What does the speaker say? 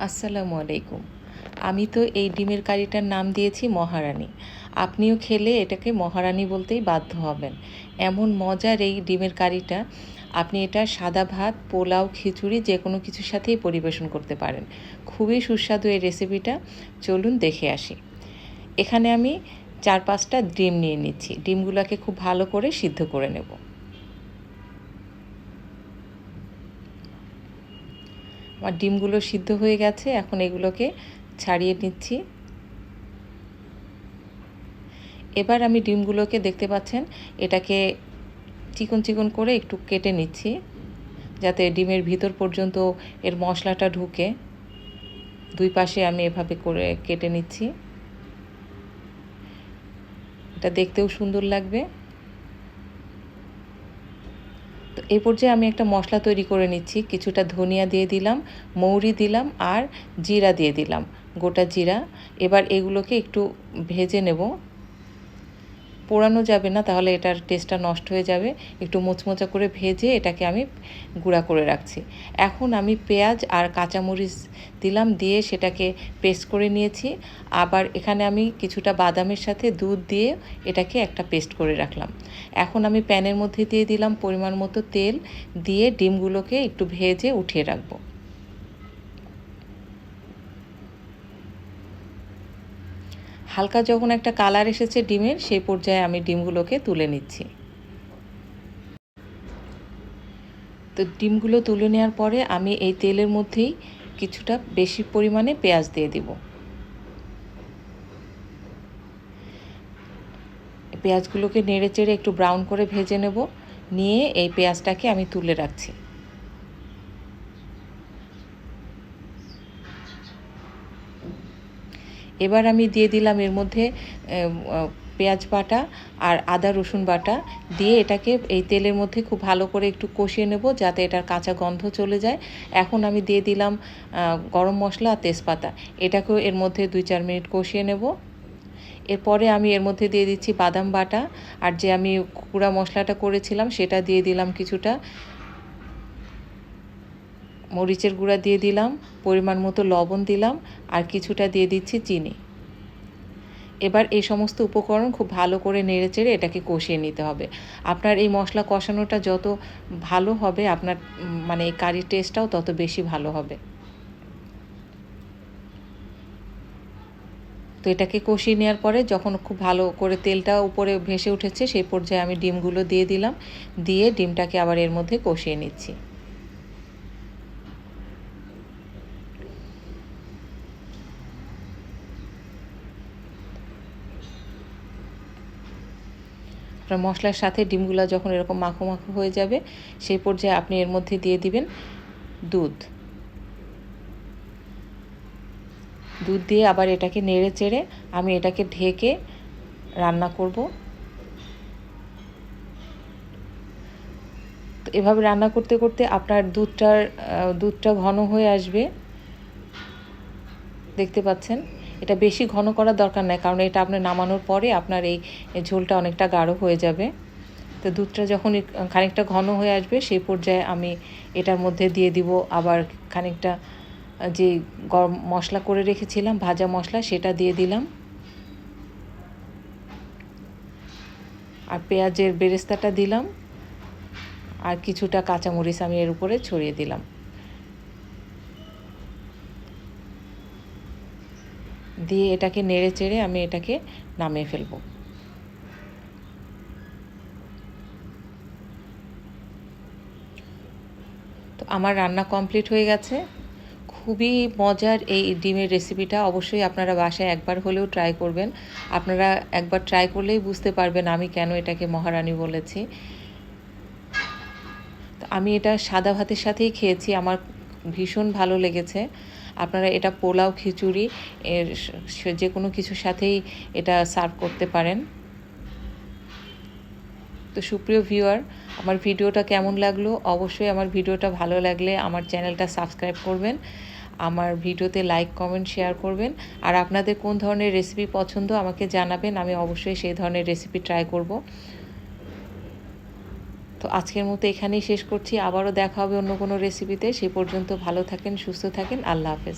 আসসালামু আলাইকুম। আমি তো এই ডিমের কারিটার নাম দিয়েছি মহারানী। আপনিও খেলে এটাকে মহারানী বলতেই বাধ্য হবেন। এমন মজার এই ডিমের কারিটা, আপনি এটা সাদা ভাত, পোলাও, খিচুড়ি যে কোনো কিছুর সাথেই পরিবেশন করতে পারেন। খুবই সুস্বাদু এই রেসিপিটা। চলুন দেখে আসি। এখানে আমি চার পাঁচটা ডিম নিয়ে নিচ্ছি। ডিমগুলোকে খুব ভালো করে সিদ্ধ করে নেব। আমার ডিমগুলো সিদ্ধ হয়ে গেছে, এখন এগুলোকে ছাড়িয়ে নিচ্ছি। এবার আমি ডিমগুলোকে দেখতে পাচ্ছেন, এটাকে চিকন চিকন করে একটু কেটে নিচ্ছি, যাতে ডিমের ভিতর পর্যন্ত এর মশলাটা ঢুকে। দুই পাশে আমি এভাবে করে কেটে নিচ্ছি। এটা দেখতেও সুন্দর লাগবে তো এই পর্যায়ে আমি একটা মশলা তৈরি করে নিচ্ছি। কিছুটা ধনিয়া দিয়ে দিলাম, মৌরি দিলাম আর জিরা দিয়ে দিলাম। গোটা জিরা। এবার এগুলোকে একটু ভেজে নেব। পোড়ানো যাবে না, তাহলে এটার টেস্টটা নষ্ট হয়ে যাবে। একটু মোচমোচা করে ভেজে এটাকে আমি গুঁড়া করে রাখছি। এখন আমি পেঁয়াজ আর কাঁচামরিচ দিলাম, দিয়ে সেটাকে পেস্ট করে নিয়েছি। আবার এখানে আমি কিছুটা বাদামের সাথে দুধ দিয়ে এটাকে একটা পেস্ট করে রাখলাম। এখন আমি প্যানের মধ্যে দিয়ে দিলাম পরিমাণ মতো তেল, দিয়ে ডিমগুলোকে একটু ভেজে উঠিয়ে রাখব। হালকা যখন একটা কালার এসেছে ডিমের সেই পর্যায়ে আমি ডিমগুলোকে তুলে নিচ্ছি। তো ডিমগুলো তুলে নেওয়ার পরে আমি এই তেলের মধ্যেই কিছুটা বেশি পরিমাণে পেঁয়াজ দিয়ে দিব। পেঁয়াজগুলোকে নেড়ে চেড়ে একটু ব্রাউন করে ভেজে নেব। নিয়ে এই পেঁয়াজটাকে আমি তুলে রাখছি। এবার আমি দিয়ে দিলাম এর মধ্যে পেঁয়াজ বাটা আর আদা রসুন বাটা। দিয়ে এটাকে এই তেলের মধ্যে খুব ভালো করে একটু কষিয়ে নেব যাতে এটার কাঁচা গন্ধ চলে যায়। এখন আমি দিয়ে দিলাম গরম মশলা আর তেজপাতা। এটাকেও এর মধ্যে দুই চার মিনিট কষিয়ে নেব। এরপরে আমি এর মধ্যে দিয়ে দিচ্ছি বাদাম বাটা। আর যে আমি কুড়া মশলাটা করেছিলাম, সেটা দিয়ে দিলাম কিছুটা। মরিচের গুঁড়া দিয়ে দিলাম, পরিমাণ মতো লবণ দিলাম, আর কিছুটা দিয়ে দিচ্ছি চিনি। এবার এই সমস্ত উপকরণ খুব ভালো করে নেড়ে চেড়ে এটাকে কষিয়ে নিতে হবে। আপনার এই মশলা কষানোটা যত ভালো হবে, আপনার মানে এই কারির টেস্টটাও তত বেশি ভালো হবে। তো এটাকে কষিয়ে নেওয়ার পরে যখন খুব ভালো করে তেলটা উপরে ভেসে উঠেছে, সেই পর্যায়ে আমি ডিমগুলো দিয়ে দিলাম, দিয়ে ডিমটাকে আবার এর মধ্যে কষিয়ে নিচ্ছি। আপনার মশলার সাথে ডিমগুলো যখন এরকম মাখো মাখো হয়ে যাবে, সেই পর্যায়ে আপনি এর মধ্যে দিয়ে দিবেন দুধ। দুধ দিয়ে আবার এটাকে নেড়ে চেড়ে আমি এটাকে ঢেকে রান্না করব। এভাবে রান্না করতে করতে আপনার দুধটার দুধটা ঘন হয়ে আসবে। দেখতে পাচ্ছেন? এটা বেশি ঘন করার দরকার নাই, কারণ এটা আপনার নামানোর পরে আপনার এই ঝোলটা অনেকটা গাঢ় হয়ে যাবে। তো দুধটা যখন খানিকটা ঘন হয়ে আসবে, সেই পর্যায়ে আমি এটার মধ্যে দিয়ে দিব আবার খানিকটা, যে গরম মশলা করে রেখেছিলাম, ভাজা মশলা, সেটা দিয়ে দিলাম। আর পেঁয়াজের বেরেস্তাটা দিলাম। আর কিছুটা কাঁচামরিচ আমি এর উপরে ছড়িয়ে দিলাম। দিয়ে এটাকে নেড়ে চেড়ে আমি এটাকে নামিয়ে ফেলব। তো আমার রান্না কমপ্লিট হয়ে গেছে। খুবই মজার এই ডিমের রেসিপিটা অবশ্যই আপনারা বাসায় একবার হলেও ট্রাই করবেন। আপনারা একবার ট্রাই করলেই বুঝতে পারবেন আমি কেন এটাকে মহারানী বলেছি। তো আমি এটা সাদা ভাতের সাথেই খেয়েছি, আমার ভীষণ ভালো লেগেছে। আপনারা এটা পোলাও, খিচুড়ি, এর যে কোনো কিছুর সাথেই এটা সার্ভ করতে পারেন। তো সুপ্রিয় ভিউয়ার আমার ভিডিওটা কেমন লাগল? অবশ্যই আমার ভিডিওটা ভালো লাগলে আমার চ্যানেলটা সাবস্ক্রাইব করবেন, আমার ভিডিওতে লাইক কমেন্ট শেয়ার করবেন, আর আপনাদের কোন ধরনের রেসিপি পছন্দ আমাকে জানাবেন, আমি অবশ্যই সেই ধরনের রেসিপি ট্রাই করব। তো আজকের মতো এখানেই শেষ করছি। আবারও দেখা হবে অন্য কোনো রেসিপিতে সে পর্যন্ত ভালো থাকেন, সুস্থ থাকেন। আল্লাহ হাফেজ।